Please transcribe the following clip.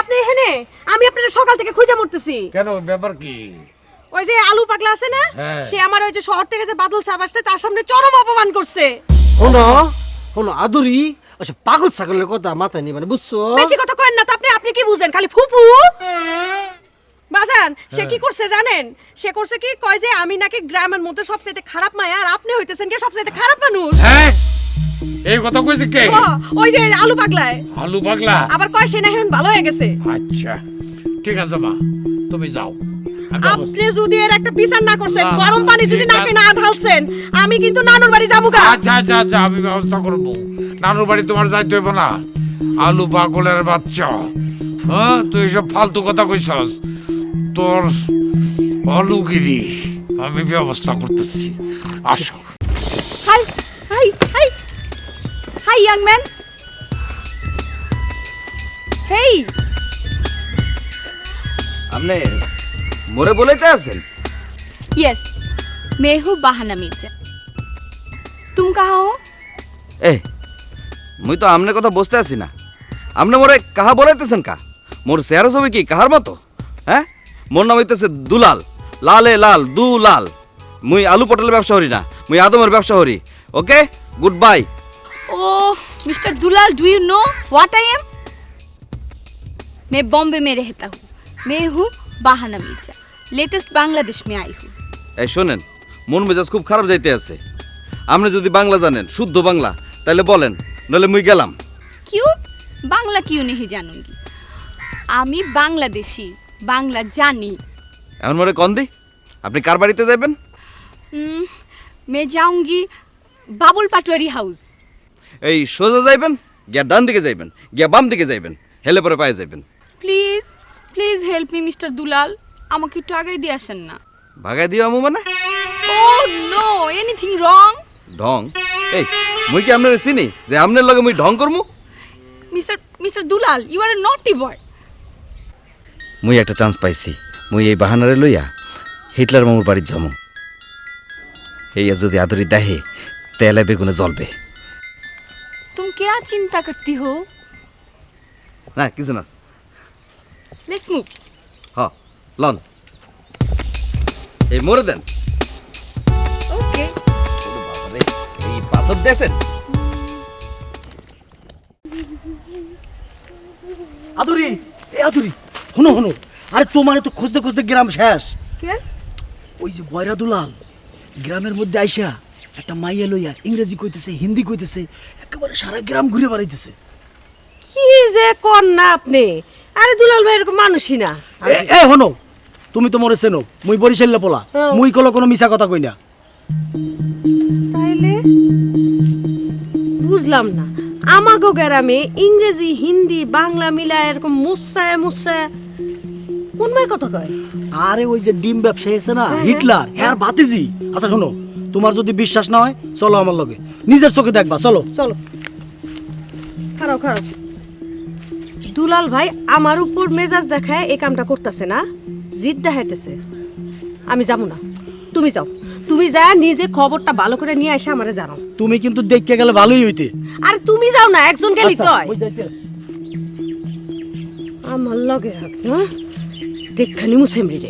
আপনি এখানে? আমি আপনার সকাল থেকে খুঁজে মরতেছি। কেন ব্যাপার কি? ওই যে আলু পাগলা আছে না? হ্যাঁ। সে আমার ওই যে শহর থেকে যে বাদল সাহেব আসছে তার সামনে চরম অপমান করছে। শোনো শোনো আদুরি আচ্ছা পাগল ছাগলের কথা মাথায় নিয়ে মানে বুঝছ? বেশি কথা কয়েন না তো আপনি আপনি কি বুঝেন? খালি ফুফু বাজান সে কি করছে জানেন? সে করছে কি কয় যে আমি নাকি গ্রামের মধ্যে সবচেয়ে খারাপ মায়া আর আপনি হইতেছেন কি সবচেয়ে খারাপ মানুষ? হ্যাঁ। এই কথা কইছে কে? ওই যে আলু পাগলায়। আলু পাগলা? আবার কয় সে এখন ভালো হয়ে গেছে। আচ্ছা ঠিক আছে মা তুমি যাও। আপনি যদি এর একটা বিচার না করছেন গরম পানি যদি নাকে না ঢালছেন আমি কিন্তু নানুর বাড়ি যাব আচ্ছা আচ্ছা আচ্ছা আমি ব্যবস্থা করব। নানুর বাড়ি তোমার যাইতে হইব না। আলু পাগলের বাচ্চা। হ্যাঁ তুই সব ফালতু কথা কইছস। তোর আলুগিরি আমি ব্যবস্থা করতেছি। আসো। ইয়াং ম্যান হেই আপনি মোরে বলাইতে আছেন यस मैं हूँ बहाना मिर्जा तुम कहाँ हो এ মুই তো আমনের কথা বসতে আছি না আপনি মোরে কাহা বলাইতেছেন কা মোর চেহারা ছবি কি কাহার মতো হ্যাঁ মোর নাম হইতেছে দুলাল লালে লাল দু লাল মুই আলু পটলের ব্যবসা করি না মুই আদমের ব্যবসা করি okay good by oh mister Dulal do you know what I am मैं बॉम्बे में रहता हूँ मैं हूँ बहाना मिर्जा लेटेस्ट बांग्लादेश में आई हूँ এই শোনেন মন মেজাজ খুব খারাপ যাইতে আছে আপনি যদি বাংলা জানেন শুদ্ধ বাংলা তাহলে বলেন নলে মুই গেলাম क्यों बांग्ला क्यों नहीं जानूंगी আমি বাংলাদেশি বাংলা জানি এখন মোরে কন দি আপনি কার বাড়িতে যাবেন हम्म, मैं जाऊंगी বাবুল পাটোয়ারি হাউস এই সোজা যাইবেন গিয়া ডান দিকে যাইবেন গিয়া বাম দিকে যাইবেন হেলে পরে পায়ে যাইবেন। Please please help me mister Dulal. আমাকে একটু আগে দিয়ে আসেন না। ভাগাই দিও আমু মানে? ও নো এনিথিং রং ঢং? এই মুই কি আপনার চিনি যে আপনার লগে মুই ঢং করমু? Mister mister Dulal you are a naughty boy মুই একটা চান্স পাইছি। মুই এই বাহানারে লইয়া হিটলার মামুর বাড়ির যামু। এইয়া যদি আদরি দেহে তেলে বেগুনে জ্বলবে। क्या चिंता करती हो না কিছু না लेट्स मूव হ লন এই মরে দেন ओके ওরে বাবারে, এই পাথর দেছেন আদুরি এ আদুরি শোনো শোনো আরে তোমার তো খুঁজতে খুঁজতে গ্রাম শেষ কে ওই যে বয়রা দুলাল গ্রামের মধ্যে আইসা একটা মাইয়া লইয়া ইংরেজি কইতেছে হিন্দি কইতেছে একেবারে সারা গ্রাম ঘুরে বেড়াইতেছে। কি যে কর না আপনি? আরে দুলাল ভাই এরকম মানুষই না। এ শোনো তুমি তো মরে চেনো মুই বরিশাল্লা পোলা। মুই কলো কোনো মিছা কথা কই না। তাইলে? বুঝলাম না। আমাগো গ্রামে ইংরেজি হিন্দি বাংলা মিলা এরকম মুসরায় মুসরায় কোন মায় কথা কয়? আরে ওই যে ডিম ব্যবসায়ী আছে না হ্যাঁ, হিটলার হ্যাঁ ভাতিজি। আচ্ছা শোনো তোমার যদি বিশ্বাস না হয় চলো আমার লগে। নিজের চোখে দেখবা চলো। চলো। খারাপ খারাপ। দুলাল ভাই আমার উপর মেজাজ দেখায় এই কামটা করতেছে না জিদ দেখাইতেছে আমি যাব না। তুমি যাও। তুমি যা নিজে খবরটা ভালো করে নিয়ে এসে আমারে জানাও। তুমি কিন্তু দেখতে গেলে ভালোই হইতে। আর তুমি যাও না একজন গেলি আছি। আমার লগে রাখ না ਦੇਖਣ ਨੂੰ ਮੁਸੇਮਰੀ ਦੇ